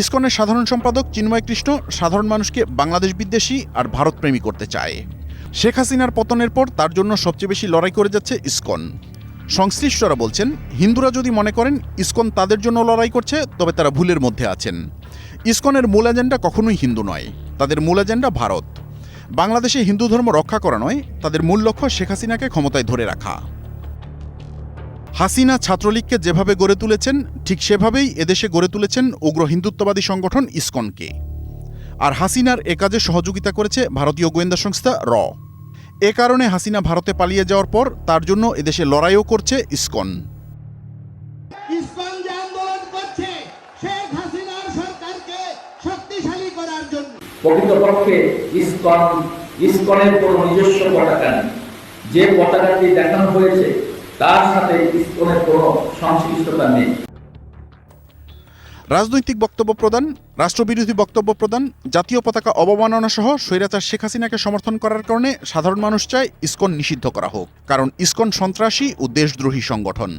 ইসকনের সাধারণ সম্পাদক চিন্ময় কৃষ্ণ সাধারণ মানুষকে বাংলাদেশ বিদ্বেষী আর ভারতপ্রেমী করতে চায়। শেখ হাসিনার পতনের পর তার জন্য সবচেয়ে বেশি লড়াই করে যাচ্ছে ইসকন। সংশ্লিষ্টরা বলছেন, হিন্দুরা যদি মনে করেন ইসকন তাদের জন্য লড়াই করছে, তবে তারা ভুলের মধ্যে আছেন। ইসকনের মূল এজেন্ডা কখনোই হিন্দু নয়, তাদের মূল এজেন্ডা ভারত। বাংলাদেশে হিন্দু ধর্ম রক্ষা করা নয়, তাদের মূল লক্ষ্য শেখ হাসিনাকে ক্ষমতায় ধরে রাখা। হাসিনা ছাত্রলীগকে যেভাবে গড়ে তুলেছেন ঠিক সেভাবেই এদেশে গড়ে তুলেছেন উগ্র হিন্দুত্ববাদী সংগঠন ইসকনকে। আর হাসিনার এ কাজে সহযোগিতা করেছে ভারতীয় গোয়েন্দা সংস্থা র। এ কারণে হাসিনা ভারতে পালিয়ে যাওয়ার পর তার জন্য এদেশে লড়াইও করছে ইসকন। ইসকন যে আন্দোলন করছে শেখ হাসিনার সরকারকে শক্তিশালী করার জন্য। প্রকৃতপক্ষে ইস্কন ইস্কনের কোনো নিজস্ব পতাকা নেই। যে পতাকাটি দেখানো হয়েছে তার সাথে কোনো সংশ্লিষ্টতা নেই। রাজনৈতিক বক্তব্য প্রদান, রাষ্ট্রবিরোধী বক্তব্য প্রদান, জাতীয় পতাকা অবমাননা সহ স্বৈরাচার শেখ হাসিনাকে সমর্থন করার কারণে সাধারণ মানুষ চায় ইসকন নিষিদ্ধ করা হোক, কারণ ইসকন সন্ত্রাসী ও দেশদ্রোহী সংগঠন।